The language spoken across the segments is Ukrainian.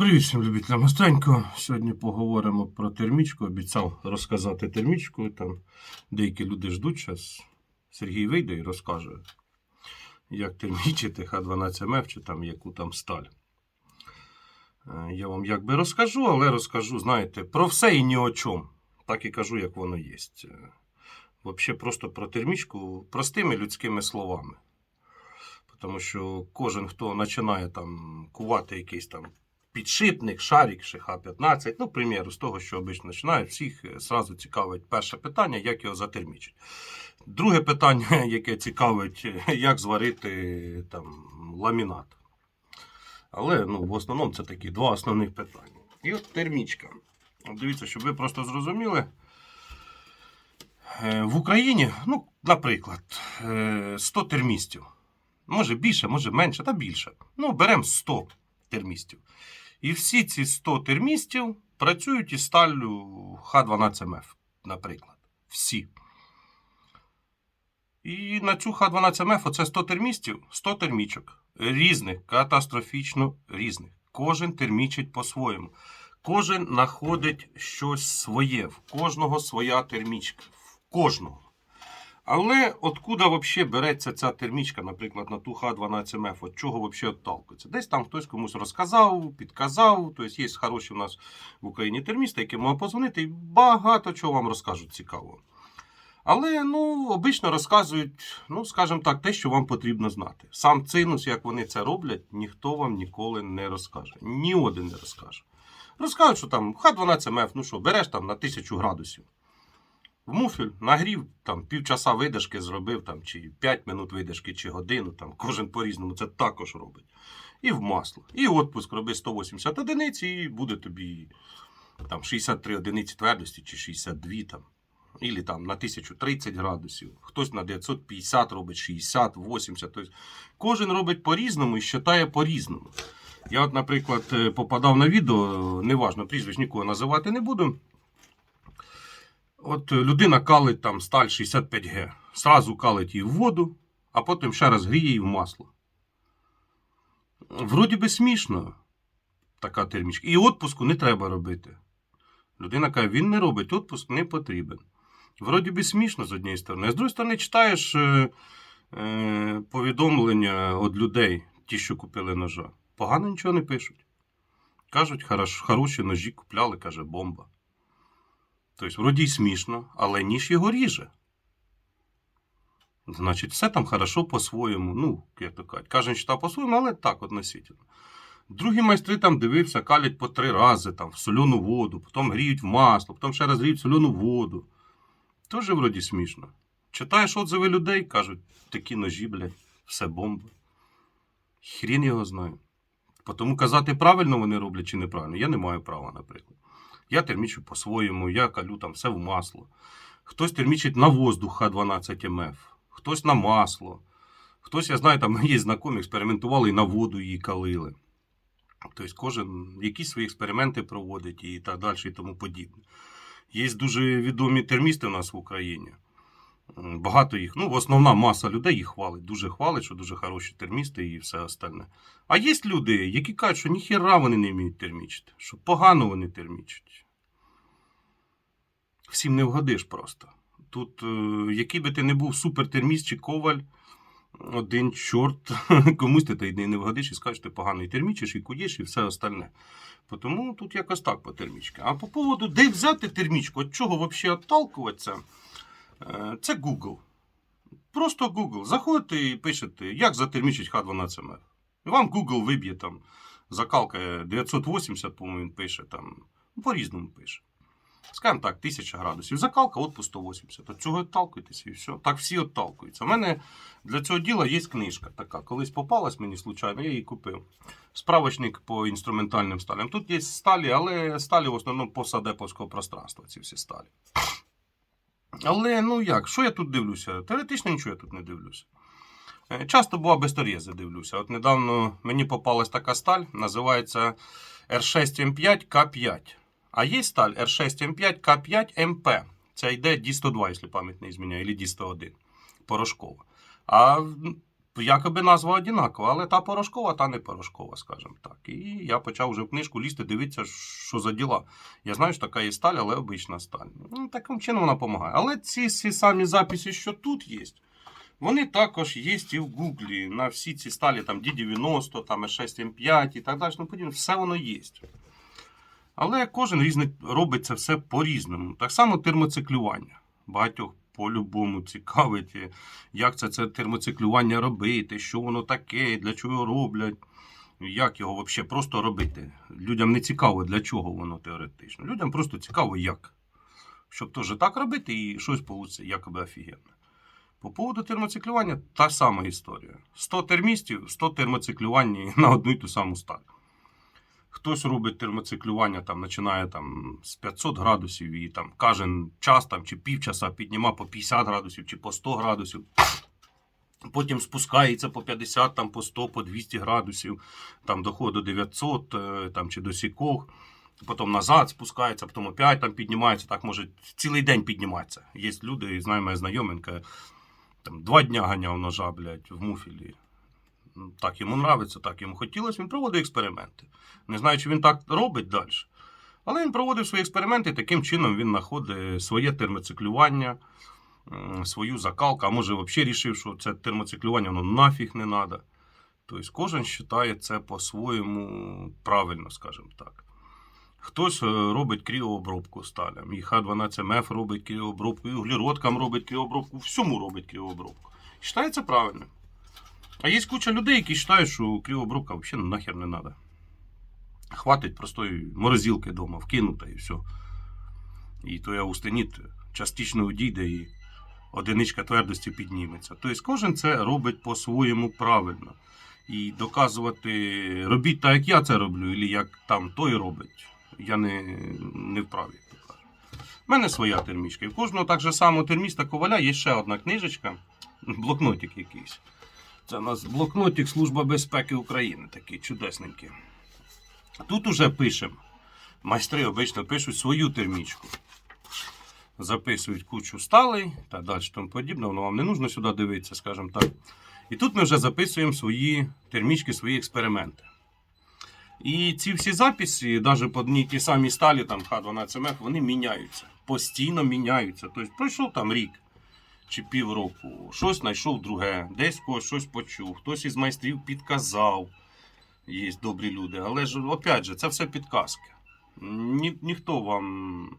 Привіт всім любителям гостенько. Сьогодні поговоримо про термічку. Обіцяв розказати термічку. Там деякі люди ждуть зараз. Сергій вийде і розкаже, як термічити Х12МФ чи там яку там сталь. Е, Я вам якби розкажу, але розкажу, знаєте, про все і ні о чому. Так і кажу, як воно є. Взагалі, просто про термічку простими людськими словами. Тому що кожен, хто починає там кувати якийсь там підшипник, шарик, ШХ-15, ну, к примеру, з того, що обично починають, всіх е, цікавить перше питання, як його затермічить. Друге питання, яке цікавить, е, як зварити там, ламінат. Але ну, в основному це такі два основних питання. І от термічка. Дивіться, щоб ви просто зрозуміли. Е, В Україні, ну, наприклад, е, 100 термістів. Може більше, може менше, та більше. Ну, беремо 100 термістів. І всі ці 100 термістів працюють із сталлю Х12МФ, наприклад. Всі. І на цю Х12МФ оце 100 термістів, 100 термічок. Різних, катастрофічно різних. Кожен термічить по-своєму. Кожен знаходить щось своє. В кожного своя термічка. В кожного. Але откуда взагалі береться ця термічка, наприклад, на ту Х12МФ? От чого взагалі отталкується? Десь там хтось комусь розказав, підказав. Тобто є хороші в нас в Україні термісти, які можуть позвонити і багато чого вам розкажуть цікавого. Але ну, обично розказують, ну, скажімо так, те, що вам потрібно знати. Сам цинус, як вони це роблять, ніхто вам ніколи не розкаже. Ні один не розкаже. Розкажуть, що там Х12МФ, ну що, береш там на 1000 градусів. В муфель нагрів, там півчаса видержки зробив, там, чи 5 минут видержки, чи годину, там, кожен по-різному це також робить. І в масло. І відпуск роби 180 одиниць, і буде тобі там, 63 одиниці твердості, чи 62 там. Ілі там на 1030 градусів, хтось на 950 робить 60, 80. Тобто кожен робить по-різному і вважає по-різному. Я, от, наприклад, е, попадав на відео, неважно, прізвищ нікого називати не буду. От е, людина калить там сталь 65Г. Сразу калить її в воду, а потім ще раз гріє її в масло. Вроді би смішно, така термічка. І відпуску не треба робити. Людина каже, він не робить, відпуск не потрібен. Вроді би смішно з однієї сторони, а з іншої сторони читаєш е, е, повідомлення від людей, ті, що купили ножа. Погано нічого не пишуть. Кажуть, хороші ножі купляли, каже, бомба. Тобто, вроді й смішно, але ніж його ріже. Значить, все там хорошо по-своєму. Ну, як то кажуть, кожен читав по-своєму, але так относительно. Другі майстри там дивився, калять по три рази там, в соляну воду, потім гріють в масло, потім ще раз гріють в соляну воду. Тоже вроді смішно. Читаєш отзиви людей, кажуть, такі ножі, блядь, все бомба. Хрін його знає. Тому казати, правильно вони роблять чи неправильно, я не маю права, наприклад. Я термічу по-своєму, я калю там все в масло. Хтось термічить на воздух Х12МФ, хтось на масло. Хтось, я знаю, там є знайомі, експериментували і на воду її калили. Тобто кожен якісь свої експерименти проводить і так далі, і тому подібне. Є дуже відомі термісти у нас в Україні. Багато їх, ну, основна маса людей їх хвалить, дуже хвалить, що дуже хороші термісти і все остальне. А є люди, які кажуть, що ніхіра вони не вміють термічити, що погано вони термічать. Всім не вгодиш просто. Тут, е, який би ти не був супертерміст чи коваль, один чорт, комусь ти та не вгодиш і скажеш, що ти поганий термічиш, і куєш, і все остальне. Тому тут якось так по термічці. А по поводу, де взяти термічку, від чого взагалі отталкуватися, е, це Google. Просто Google. Заходите і пишете, як затермічить Х12МФ. І вам Google виб'є там закалка 980, по-моєму, він пише там. По-різному пише. Скажімо так, 1000 градусів. Закалка от по 180. От цього отталкуйтесь і все. Так всі отталкуються. У мене для цього діла є книжка така. Колись попалась мені случайно, я її купив. Справочник по інструментальним сталям. Тут є сталі, але сталі в основному посадеповського пространства, ці всі сталі. Але ну як, що я тут дивлюся? Теоретично нічого я тут не дивлюся. Е, Часто була безторєзи дивлюся. От недавно мені попалась така сталь, називається R6M5K5. А є сталь R6M5K5MP. Це йде D102, якщо пам'ять не зміняє, або D101 порошкова. А якоби назва одинакова, але та порошкова, та не порошкова, скажімо так. І я почав вже в книжку лізти, дивитися, що за діла. Я знаю, що така є сталь, але обична сталь. Ну, таким чином вона допомагає. Але ці всі самі записи, що тут є, вони також є і в Гуглі. На всі ці сталі, там D90, там S6M5 і так далі, ну, подібне, все воно є. Але кожен різний робить це все по-різному. Так само термоциклювання. Багатьох по-любому цікавить, як це, це термоциклювання робити, що воно таке, для чого роблять, як його взагалі просто робити. Людям не цікаво, для чого воно теоретично. Людям просто цікаво, як. Щоб теж так робити і щось вийде якоби офігенне. По поводу термоциклювання та сама історія. 100 термістів, 100 термоциклювань на одну й ту саму сталь. Хтось робить термоциклювання, там, починає там, з 500 градусів і там, кожен час там, чи півчаса піднімає по 50 градусів чи по 100 градусів. Потім спускається по 50, там, по 100, по 200 градусів, там доходить до 900 е, там, чи до сікох. Потім назад спускається, потім опять там піднімається, так може цілий день підніматися. Є люди, знаю, моя знайоменька, там два дня ганяв ножа, блядь, в муфілі. Так йому нравиться, так йому хотілося, він проводив експерименти. Не знаю, чи він так робить далі. Але він проводив свої експерименти, і таким чином він знаходить своє термоциклювання, свою закалку, а може взагалі рішив, що це термоциклювання воно нафіг не треба. Тобто кожен вважає це по-своєму правильно, скажімо так. Хтось е, робить кріообробку сталям, і Х12МФ робить кріообробку, і углеродкам робить кріообробку, всьому робить кріообробку. Вважається правильним. А є куча людей, які вважають, що кріообробка взагалі нахер не треба. Хватить простої морозилки вдома, вкинута і все. І той аустеніт частично одійде і одиничка твердості підніметься. Тобто кожен це робить по-своєму правильно. І доказувати, робіть так, як я це роблю, або як там той робить, я не, не вправі. У мене своя термічка. І в кожного так же само терміста коваля є ще одна книжечка, блокнотик якийсь. Це у нас блокнотик Служба безпеки України, такий чудесненький. Тут уже пишемо. Майстри обично пишуть свою термічку. Записують кучу сталей та далі тому подібне. Воно вам не нужно сюди дивитися, скажімо так. І тут ми вже записуємо свої термічки, свої експерименти. І ці всі записи, навіть по одній ті самі сталі, там Х12МФ, вони міняються. Постійно міняються. Тобто пройшов там рік чи півроку, щось знайшов друге, десь когось щось почув, хтось із майстрів підказав. Є добрі люди. Але ж, опять же, це все підказки. Ні, ніхто вам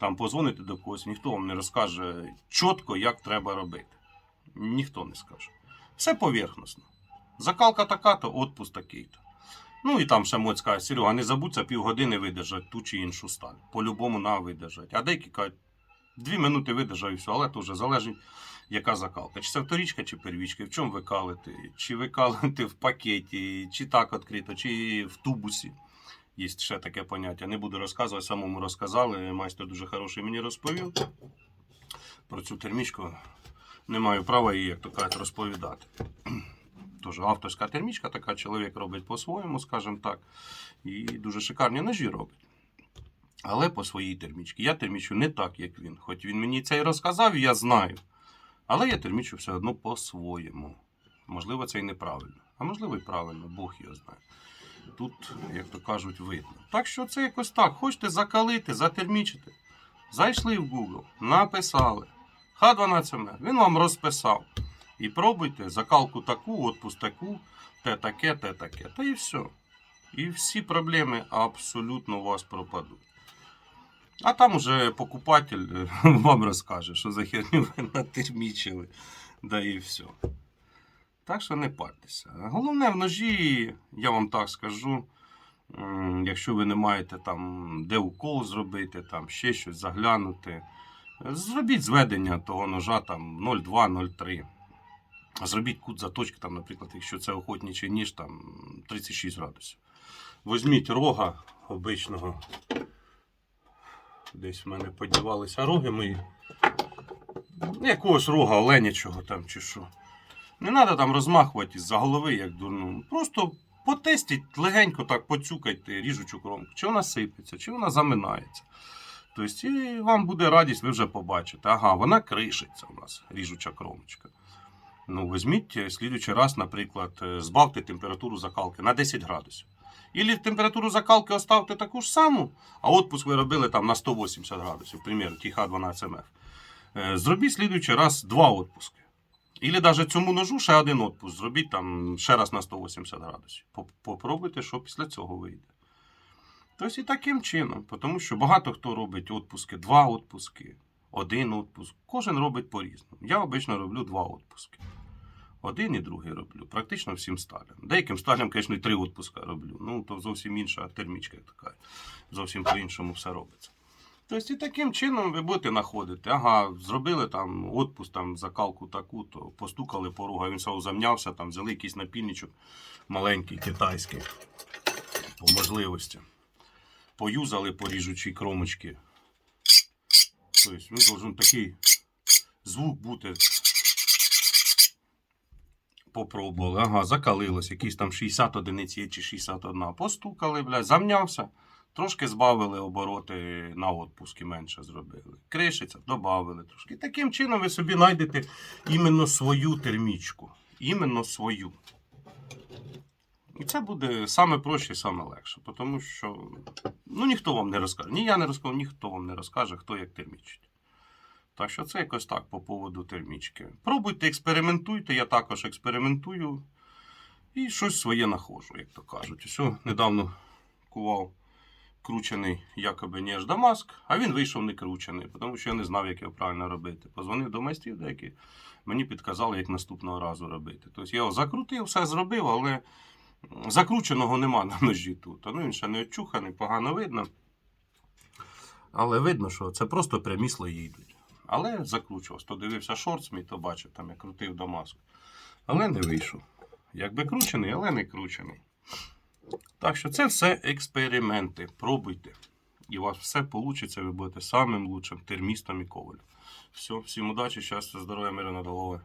там позвонити до когось, ніхто вам не розкаже чітко, як треба робити. Ніхто не скаже. Все поверхносно. Закалка така, то отпуск такий-то. Ну і там ще сказати, Серега, не забудься півгодини видержати ту чи іншу сталь. По-любому на видержати. А деякі кажуть, дві минути видержаю і все, але вже залежить, яка закалка. Чи це вторічка, чи первічка, в чому ви калите, чи ви калите в пакеті, чи так відкрито, чи в тубусі. Є ще таке поняття. Не буду розказувати, самому розказали. Майстер дуже хороший мені розповів про цю термічку. Не маю права її, як то кажуть, розповідати. Тож авторська термічка, така чоловік робить по-своєму, скажімо так. І дуже шикарні ножі робить. Але по своїй термічці. Я термічу не так, як він. Хоч він мені це і розказав, я знаю. Але я термічу все одно по-своєму. Можливо, це і неправильно. А можливо, і правильно, Бог його знає. Тут, як то кажуть, видно. Так що це якось так. Хочете закалити, затермічити. Зайшли в Google, написали. Х12М, він вам розписав. І пробуйте закалку таку, отпуск таку, те таке, те таке. Та і все. І всі проблеми абсолютно у вас пропадуть. А там уже покупатель е, вам розкаже, що за херню ви натермічили. Да і все. Так що не партеся. Головне в ножі, я вам так скажу. Якщо ви не маєте там де укол зробити, там ще щось заглянути, зробіть зведення того ножа там 0,2-0,3. Зробіть кут заточки, там, наприклад, якщо це охотничий ніж, там 36 градусів. Візьміть рога обичного. Десь в мене подівалися роги мої. Якогось рога оленячого там чи що. Не треба там розмахувати з-за голови, як дурну. Просто потестіть, легенько так поцюкайте ріжучу кромку. Чи вона сипеться, чи вона заминається. Тобто, і вам буде радість, ви вже побачите. Ага, вона кришиться у нас, ріжуча кромочка. Ну, візьміть е, слідуючий раз, наприклад, е, збавте температуру закалки на 10 градусів. Ілі температуру закалки оставте таку ж саму, а отпуск ви робили там на 180 градусів, примірно, ті Х12МФ. Е, Зробіть слідуючий раз два отпуски. Ілі навіть цьому ножу ще один отпуск. Зробіть там ще раз на 180 градусів. Попробуйте, що після цього вийде. Тобто і таким чином, тому що багато хто робить отпуски, два отпуски, один отпуск. Кожен робить по-різному. Я обично роблю два отпуски. Один і другий роблю. Практично всім сталям. Деяким сталям, звісно, і три отпуска роблю. Ну, то зовсім інша термічка така. Зовсім по-іншому все робиться. Тобто і таким чином ви будете знаходити. Ага, зробили там отпуск, там закалку таку, то постукали порога, він все замнявся, там взяли якийсь напільничок маленький, китайський, по можливості. Поюзали по ріжучій кромочки. Тобто він должен такий звук бути. Попробували, ага, закалилось, якісь там 60 одиниць є чи 61. Постукали, бля, замнявся. Трошки збавили обороти на отпуски, менше зробили. Кришиться, додали трошки. Таким чином ви собі знайдете іменно свою термічку. Іменно свою. І це буде саме проще, саме легше. Тому що ну, ніхто вам не розкаже. Ні я не розкажу, ніхто вам не розкаже, хто як термічить. Так що це якось так по поводу термічки. Пробуйте, експериментуйте, я також експериментую і щось своє нахожу, як то кажуть. Ось недавно кував кручений якоби ніж Дамаск, а він вийшов не кручений, тому що я не знав, як його правильно робити. Позвонив до майстрів деякі, мені підказали, як наступного разу робити. Тобто я його закрутив, все зробив, але закрученого нема на ножі тут. Ну, він ще не очуханий, погано видно. Але видно, що це просто прямі слої йдуть. Але закручувався. То дивився шорт мій, то бачив, там я крутив Дамаск. Але не вийшов. Якби кручений, але не кручений. Так що це все експерименти. Пробуйте. І у вас все вийде, ви будете самим лучшим термістом і ковалем. Все, всім удачі, щастя, здоров'я, миру головою.